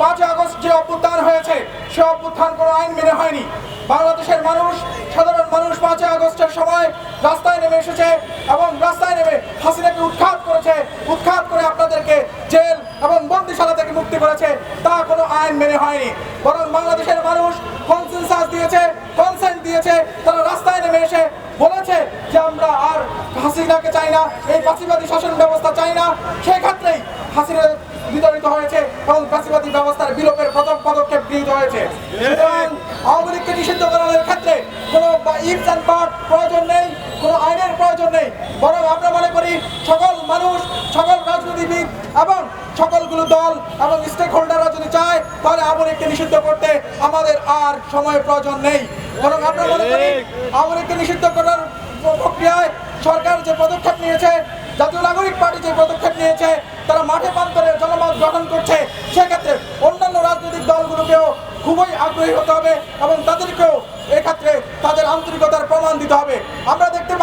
পাঁচই আগস্ট যে অভ্যুত্থান হয়েছে, সে অভ্যুত্থান কোনো আইন মেনে হয়নি। বাংলাদেশের মানুষ, সাধারণ মানুষ পাঁচই আগস্টের সময় রাস্তায় নেমে এসেছে এবং রাস্তায় নেমে হাসিনাকে উৎখাত করেছে। উৎখাত করে আপনাদেরকে জেল এবং বন্দিশালা থেকে মুক্তি করেছে। তা কোনো আইন মেনে হয়নি। বরং বাংলাদেশের মানুষ কনসেনসাস দিয়েছে কনসেন্ট দিয়েছে, তারা রাস্তায় নেমে এসে বলেছে যে আমরা আর হাসিনাকে চাই না, এই ফাঁসিবাদী শাসন ব্যবস্থা চাই না। সেক্ষেত্রেই হাসিনা বিতরিত হয়েছে। এবং ফাঁসিবাদী ব্যবস্থার বিলোপের প্রথম পদক্ষেপ গৃহীত হয়েছে। সুতরাং আওয়ামী লীগকে নিষিদ্ধ করার ক্ষেত্রে কোনো ইফস অ্যান্ড প্রয়োজন নেই, কোনো আইনের প্রয়োজন নেই। বরং আমরা মনে করি সকল মানুষ, সকল রাজনীতিবিদ এবং সকলগুলো দল এবং স্টেক হোল্ডাররা যদি চায়, তাহলে আওয়ামী লীগকে নিষিদ্ধ করতে আমাদের আর সময়ের প্রয়োজন নেই। বরং আমরা মনে করি আওয়ামী লীগকে নিষিদ্ধ করার প্রক্রিয়ায় সরকার যে পদক্ষেপ নিয়েছে, জাতীয় নাগরিক পার্টি যে পদক্ষেপ নিয়েছে গঠন করছে, সেক্ষেত্রে অন্যান্য রাজনৈতিক দলগুলোকেও খুবই আগ্রহী হতে হবে এবং তাদেরকেও এক্ষেত্রে তাদের আন্তরিকতার প্রমাণ দিতে হবে। আমরা দেখতে